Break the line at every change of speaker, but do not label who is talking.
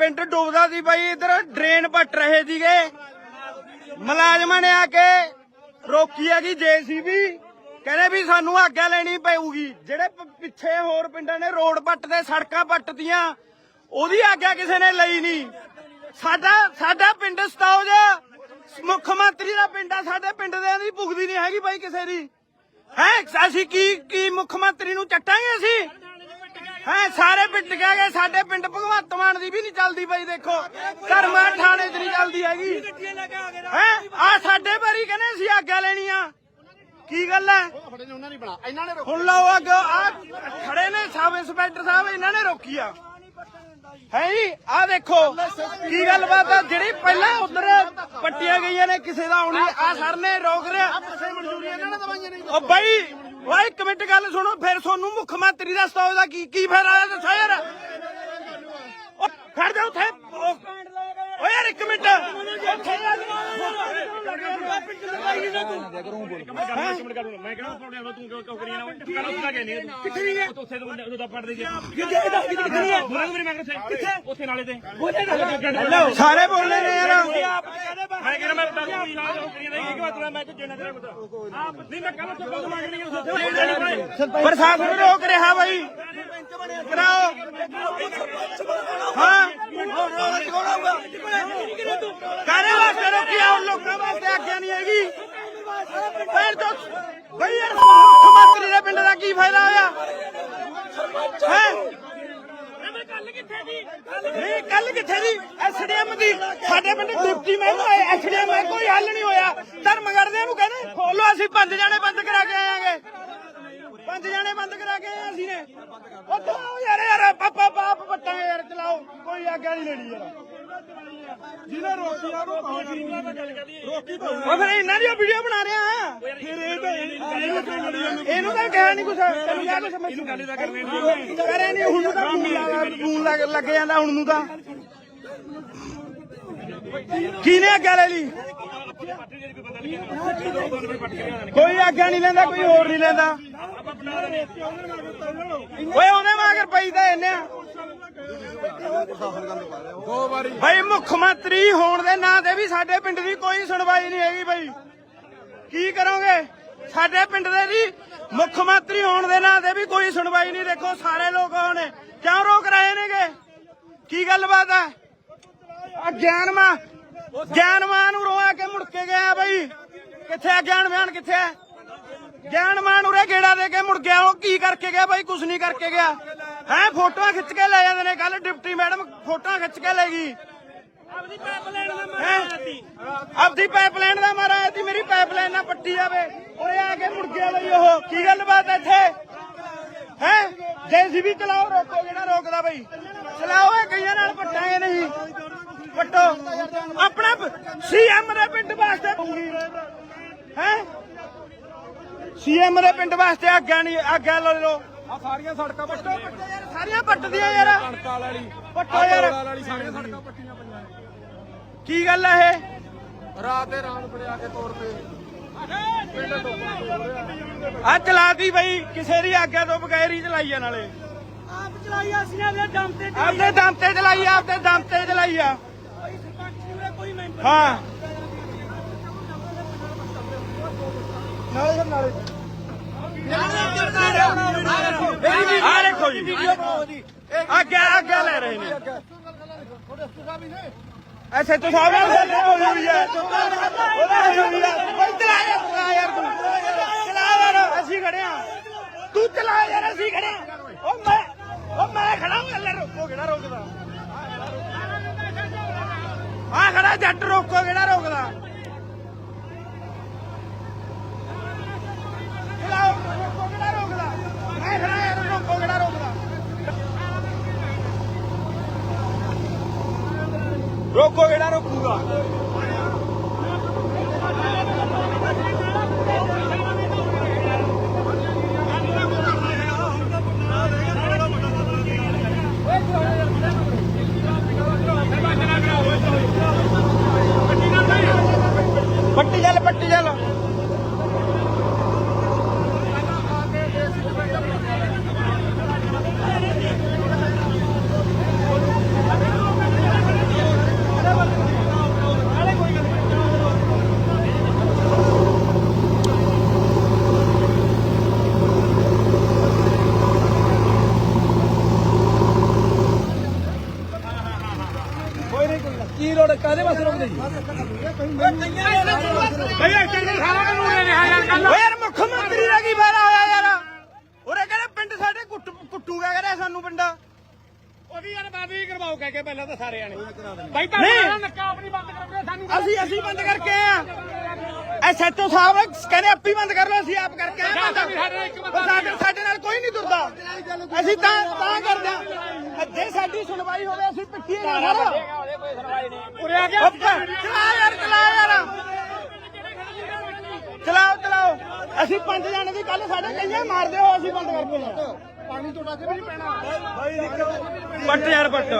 ਪਿੰਡ ਡੁੱਬਦਾ ਸੀ ਬਾਈ, ਇਧਰ ਡਰੇਨ ਪੱਟ ਰਹੇ ਸੀਗੇ। ਮੁਲਾਜ਼ਮਾਂ ਨੇ ਆ ਕੇ ਰੋਕੀ ਹੈਗੀ ਜੇਸੀਬੀ। ਕਹਿੰਦੇ ਵੀ ਸਾਨੂੰ ਆਗਿਆ ਲੈਣੀ ਪਊਗੀ। ਜਿਹੜੇ ਪਿੱਛੇ ਹੋਰ ਪਿੰਡਾਂ ਨੇ ਰੋਡ ਪੱਟਦੇ ਸੜਕਾਂ ਪੱਟਦੀਆਂ ਉਹਦੀ ਆਗਿਆ ਕਿਸੇ ਨੇ ਲਈ ਨਹੀਂ। ਸਾਡਾ ਸਾਡਾ ਪਿੰਡ ਸਤਾਉ ਜਾ ਮੁੱਖ ਮੰਤਰੀ ਦਾ ਪਿੰਡ ਆ, ਸਾਡੇ ਪਿੰਡ ਦੇ ਦੀ ਭੁਗਦੀ ਨਹੀਂ ਹੈਗੀ ਬਾਈ ਕਿਸੇ ਦੀ। ਹੈ, ਅਸੀਂ ਕੀ ਕੀ ਮੁੱਖ ਮੰਤਰੀ ਨੂੰ ਚੱਟਾਂਗੇ ਅਸੀਂ? ਹੈ ਸਾਰੇ ਪਿੰਡ ਕਹਿ ਗਏ ਸਾਡੇ ਪਿੰਡ ਭਗਵੰਤ ਮਾਨ ਦੀ ਵੀ ਨਹੀਂ ਚੱਲਦੀ ਬਾਈ ਦੇਖੋ। ਧਰਮਾ ਥਾਣੇ 'ਚ ਨਹੀਂ ਚੱਲਦੀ ਹੈਗੀ। ਹੈ ਆ ਸਾਡੇ ਬਾਰੀ ਕਹਿੰਦੇ ਅਸੀਂ ਆਗਿਆ ਲੈਣੀ ਆ। ਕੀ ਗੱਲ ਹੈ? ਹੁਣ ਲਓ ਅੱਗ ਆ ਖੜੇ ਨੇ ਸਬ ਇੰਸਪੈਕਟਰ ਸਾਹਿਬ ਇਹਨਾਂ ਨੇ ਰੋਕੀ ਆ। ਹੈ ਜੀ ਆ ਦੇਖੋ ਕੀ ਗੱਲਬਾਤ ਆ? ਜਿਹੜੀ ਪਹਿਲਾਂ ਉਧਰ ਪੱਟੀਆਂ ਗਈਆਂ ਨੇ ਕਿਸੇ ਦਾ ਆਉਣੀ ਆ ਸਰ ਨੇ ਰੋਕ ਰਿਹਾ ਉਹ ਬਾਈ ਓਏ, ਇੱਕ ਮਿੰਟ ਗੱਲ ਸੁਣੋ, ਫਿਰ ਤੁਹਾਨੂੰ ਮੁੱਖ ਮੰਤਰੀ ਦਾ ਸਟਾਫ ਦਾ ਕੀ ਕੀ ਫਾਇਦਾ ਦੱਸੋ ਯਾਰ। ਖੜ ਜਾ ਉੱਥੇ। ਉਹ- ਯਾਰ ਇੱਕ ਮਿੰਟ।
ਮੈਂ ਕਿਹੜਾ ਤੁਹਾਡੇ ਵੱਲੋਂ ਤੂੰ ਕਿਉਂ ਕਰੀ ਨਾ ਕੱਲ ਉਸ ਦਾ ਕਹਿੰਦੀ ਤੂੰ ਕਿੱਥੇ ਨਹੀਂ ਗਿਆ ਉੱਥੇ ਤੋਂ ਬੰਦੇ ਉਹਦਾ ਪੜਦੇ ਗਿਆ ਕਿੱਥੇ ਕਿੱਥੇ ਨਹੀਂ ਬੁਰਾ ਮੇਰੀ ਮੈਂ ਕਿੱਥੇ ਉੱਥੇ ਨਾਲੇ ਤੇ
ਸਾਰੇ ਬੋਲਦੇ ਨੇ ਯਾਰ।
ਮੈਂ ਕਿਹਾ ਮੈਂ ਤਾਂ ਕੋਈ ਇਲਾਜ ਹੋ ਨਹੀਂ ਕਿ ਮਤਲਬ ਮੈਂ ਕਿ ਤੇਰਾ ਪਤਾ ਨਹੀਂ ਮੈਂ ਕੱਲ ਤੋਂ ਮੰਗ ਰਹੀ ਹਾਂ
ਪ੍ਰਸ਼ਾਸਨ ਰੋਕ ਰਿਹਾ ਬਾਈ। ਕਰਾਓ। ਹਾਂ ਕਾਰੇ ਵਾਸਤੇ ਰੋਕਿਆ ਉਹ ਲੋਕਾਂ ਨਹੀਂ ਹੈਗੀ। ਫਿਰ ਤੋਂ ਬਈ ਯਾਰ ਮੁੱਖ ਮੰਤਰੀ ਦੇ ਪਿੰਡ ਦਾ ਕੀ ਫਾਇਦਾ ਹੋਇਆ? ਹੈ? ਨਹੀਂ ਕੱਲ ਕਿੱਥੇ ਜੀ ਐਸਡੀਐਮ ਦੀ। ਸਾਡੇ ਪਿੰਡ ਡਿਪਟੀ ਮੈਮ ਐਸਡੀਐਮ ਹੈ ਕੋਈ ਹੱਲ ਨਹੀਂ ਹੋਇਆ। ਧਰਮਗੜ੍ਹ ਨੂੰ ਕਹਿੰਦੇ, ਖੋਲੋ, ਅਸੀਂ ਪੰਜ ਜਾਣੇ ਬੰਦ ਕਰਾ ਕੇ ਆਏਗੇ ਪੰਜ ਜਾਣੇ ਬੰਦ ਕਰਾ ਕੇ ਆਏ ਅਸੀਂ ਨੇ। ਉਹ ਚਲਾਓ ਯਾਰ ਯਾਰ ਪਾਪਾ ਬਾਪ ਬੱਟਾਂਗੇ ਯਾਰ, ਚਲਾਓ। ਕੋਈ ਆਗਿਆ ਨਹੀਂ ਲੈਣੀ ਯਾਰ। ਜਿਹਨੇ ਰੋਕੀ ਆ ਉਹ ਰੋਕੀ ਉਹ ਫਿਰ ਇਹਨਾਂ ਦੀ ਵੀਡੀਓ ਬਣਾ ਰਿਹਾ ਫਿਰ ਇਹ ਤਾਂ ਇਹਨੂੰ ਤਾਂ ਕਹਿ ਨਹੀਂ ਕੁਛ। ਤੈਨੂੰ ਕਿਹਾ ਕੁਛ ਮੈਨੂੰ ਗੱਲ ਤਾਂ ਕਰਨੇ ਨਹੀਂ। ਕਰੇ ਨਹੀਂ ਹੁਣ ਤਾਂ ਫੋਨ ਲੱਗ ਲੱਗ ਜਾਂਦਾ ਹੁਣ ਨੂੰ ਤਾਂ। ਕਿਹਨੇ ਆਗਿਆ ਲੈ ਲਈ? ਕੋਈ ਆਗਿਆ ਨਹੀਂ ਲੈਂਦਾ ਕੋਈ ਹੋਰ ਨਹੀਂ ਲੈਂਦਾ। ਓਏ ਉਹਨੇ ਮਾਗਰ ਪਈ ਤਾਂ ਇਹਨੇ।
ਦੋ ਵਾਰੀ।
ਭਾਈ, ਮੁੱਖ ਮੰਤਰੀ ਹੋਣ ਦੇ ਨਾਂ ਤੇ ਵੀ ਸਾਡੇ ਪਿੰਡ ਦੀ ਕੋਈ ਸੁਣਵਾਈ ਨਹੀਂ ਹੈਗੀ ਭਾਈ। ਕੀ ਕਰੋਗੇ? ਸਾਡੇ ਪਿੰਡ ਦੇ ਜੀ ਮੁੱਖ ਮੰਤਰੀ ਹੋਣ ਦੇ ਨਾਂ ਤੇ ਵੀ ਕੋਈ ਸੁਣਵਾਈ ਨਹੀਂ। ਦੇਖੋ, ਸਾਰੇ ਲੋਕ ਆਉਣੇ। ਕਿਉਂ ਰੋਕ ਰਹੇ ਨੇਗੇ? ਕੀ ਗੱਲਬਾਤ ਹੈ? ਆ ਗਿਆਨਮਾ ਗਿਆਨਮਾਨ ਨੂੰ ਰੋਆ ਕੇ ਮੁੜ ਕੇ ਗਿਆ ਬਈ? ਕਿੱਥੇ ਆ? ਗਿਆਨਮਾਨ ਕਿੱਥੇ ਆ ਹੈ ਗਿਆਨਮਾਨ ਉਰੇ ਗੇੜਾ ਦੇ ਕੇ ਮੁੜ ਗਿਆ। ਉਹ ਕੀ ਕਰਕੇ ਗਿਆ ਬਾਈ? ਕੁਛ ਨਹੀਂ ਕਰਕੇ ਗਿਆ। ਹੈ ਫੋਟੋਆਂ ਖਿੱਚ ਕੇ ਲੈ ਜਾਂਦੇ ਨੇ ਕੱਲ ਡਿਪਟੀ ਮੈਡਮ ਫੋਟੋਆਂ ਖਿੱਚ ਕੇ ਲੈ ਗਈ। ਆਪਦੀ ਪਾਈਪਲਾਈਨ ਦਾ ਮਾਰਾ ਆਪਦੀ ਪਾਈਪਲਾਈਨ ਦਾ ਮਾਰਾ ਸੀ ਮੇਰੀ ਪਾਈਪਲਾਈਨ ਨਾ ਪੱਟੀ ਜਾਵੇ। ਉਰੇ ਆ ਕੇ ਮੁੜ ਗਿਆ ਬਈ ਉਹ ਕੀ ਗੱਲਬਾਤ ਇੱਥੇ? ਹੈ? ਜੇਸੀਬੀ ਚਲਾਓ ਰੋਕੋ ਜਿਹੜਾ ਰੋਕਦਾ ਬਈ। ਚਲਾਓ ਇਹ ਕਈਆਂ ਨਾਲ ਪੱਟਾਂਗੇ ਨਹੀਂ। ਪੱਟੋ। ਆਪਣਾ ਸੀਐਮ ਦੇ ਪਿੰਡ ਵਾਸਤੇ ਹੈ? ਸੀਐਮ ਦੇ ਪਿੰਡ ਵਾਸਤੇ ਆਗਿਆ ਨਹੀਂ ਆਗਿਆ ਲੈ ਲਓ।
ਆ ਸਾਰੀਆਂ ਸੜਕਾਂ
ਪੱਟੋ ਪੱਟੋ ਯਾਰ ਸਾਰੀਆਂ ਪੱਟਦੀਆਂ ਯਾਰ।
ਕਾਲ ਵਾਲੀ
ਪੱਟੋ ਯਾਰ।
ਵਾਲੀ ਸਾਰੀਆਂ ਸੜਕਾਂ ਪੱਟੀਆਂ ਪਈਆਂ ਨੇ।
ਕੀ ਗੱਲ ਆ ਇਹ?
ਰਾਤ ਦੇ ਰਾਤ ਬੜਿਆ ਕੇ ਤੌਰ ਤੇ। ਪਿੰਡ ਟੋਪਾ ਹੋ ਰਿਹਾ
ਆ ਚਲਾਤੀ ਬਈ ਕਿਸੇ ਦੀ ਆਗਿਆ ਤੋਂ ਬਗੈਰ ਹੀ ਚਲਾਈ ਆ ਨਾਲੇ।
ਆਪ ਚਲਾਈ ਅਸੀਂ ਆਪਣੇ ਦਮ ਤੇ
ਆਪਦੇ ਦਮ ਤੇ ਚਲਾਈ ਆ ਆਪਦੇ ਦਮ ਤੇ ਚਲਾਈ ਆ।
ਕੋਈ ਸਰਪੰਚ ਨੂੰ ਕੋਈ ਮੈਂਬਰ
ਹਾਂ। ਆ ਦੇਖੋ ਜੀ ਆਗਿਆ ਆਗਿਆ ਲੈ ਰਹੇ ਨੇ ਐਸੇ ਤੋਂ ਸਾਹਿਬ ਨਾਲ ਗੱਲ ਹੋਈ ਹੋਈ ਹੈ ਉਹਦਾ ਹੋਈ ਹੈ ਬਈ ਚਲਾ ਯਾਰ ਯਾਰ ਤੂੰ ਚਲਾ ਯਾਰ ਅਸੀਂ ਖੜੇ ਆ ਤੂੰ ਚਲਾ ਯਾਰ ਅਸੀਂ ਖੜੇ ਆ ਮੈਂ ਉਹ ਮੈਂ ਖੜਾ ਹਾਂ ਲੈ ਰੋਕੋ ਕਿਹੜਾ ਰੋਕਦਾ ਆ ਖੜਾ ਜੱਟ ਰੋਕੋ ਕਿਹੜਾ ਰੋਕਦਾ ਚਲਾਓ ਰੋਕੋ ਕਿਹੜਾ ਰੋਕਦਾ ਮੈਂ ਖੜਾ ਯਾਰ ਰੋਕੋ ਕਿਹੜਾ ਰੋਕਦਾ ਰੋਕੋ ਕਿਹੜਾ ਰੋਕੂਗਾ ਪੱਟੀ ਚੱਲ ਪੱਟੀ ਚੱਲ
ਕੋਈ ਨਹੀਂ ਰੋਡ ਕਾਦੇ ਵਾਸਤੇ ਰੋਕਦੇ ਜੀ?
ਭਾਈ ਐਕਸ਼ਨ ਦੇ ਸਾਰਾ ਕਾਨੂੰਨ ਨੇ ਰਿਹਾ ਯਾਰ ਕੱਲ
ਓ ਯਾਰ ਮੁੱਖ ਮੰਤਰੀ ਦਾ ਕੀ ਫਾਇਦਾ ਹੋਇਆ ਯਾਰ? ਉਰੇ ਕਹਿੰਦੇ ਪਿੰਡ ਸਾਡੇ ਕੁੱਟ ਕੁੱਟੂਗਾ ਕਹਿੰਦੇ ਸਾਨੂੰ ਪਿੰਡਾ?
ਉਹਦੀ ਯਾਰ ਬਾਦੀ ਕਰਵਾਓ ਕਹਿ ਕੇ ਪਹਿਲਾਂ ਤਾਂ ਸਾਰੇ ਆਣੇ ਭਾਈ ਤਾਂ। ਨੱਕਾ ਆਪਣੀ ਬੰਦ ਕਰੋਗੇ ਸਾਨੂੰ
ਅਸੀਂ ਅਸੀਂ ਬੰਦ ਕਰਕੇ ਆ। ਐਸਐਚਓ ਸਾਹਿਬ ਕਹਿੰਦੇ ਆਪੀ ਬੰਦ ਕਰ ਲਓ ਅਸੀਂ ਆਪ ਕਰਕੇ
ਸਾਡੇ
ਨਾਲ ਕੋਈ ਨਹੀਂ ਤੁਰਦਾ। ਅਸੀਂ ਤਾਂ ਤਾਂ ਕਰਦੇ ਆ। ਜੇ ਸਾਡੀ ਸੁਣਵਾਈ ਹੋਵੇ ਅਸੀਂ ਪਿੱਟੀਏ ਨਾ ਸਾਰਾ
ਉਰੇ ਆ ਗਿਆ
ਚਲਾ ਯਾਰ ਚਲਾ ਯਾਰ। ਚਲਾਓ ਚਲਾਓ। ਅਸੀਂ ਪੰਜ ਜਾਣੇ ਦੀ ਕੱਲ ਸਾਡੇ ਕਈਆਂ ਮਾਰ ਦਿਓ ਅਸੀਂ ਬੰਦ ਕਰ ਪਏ
ਪਾਣੀ ਤੁਹਾਡਾ ਅੱਗੇ ਵੀ ਨਹੀਂ ਪੈਣਾ।
ਪੱਟ ਯਾਰ ਪੱਟ।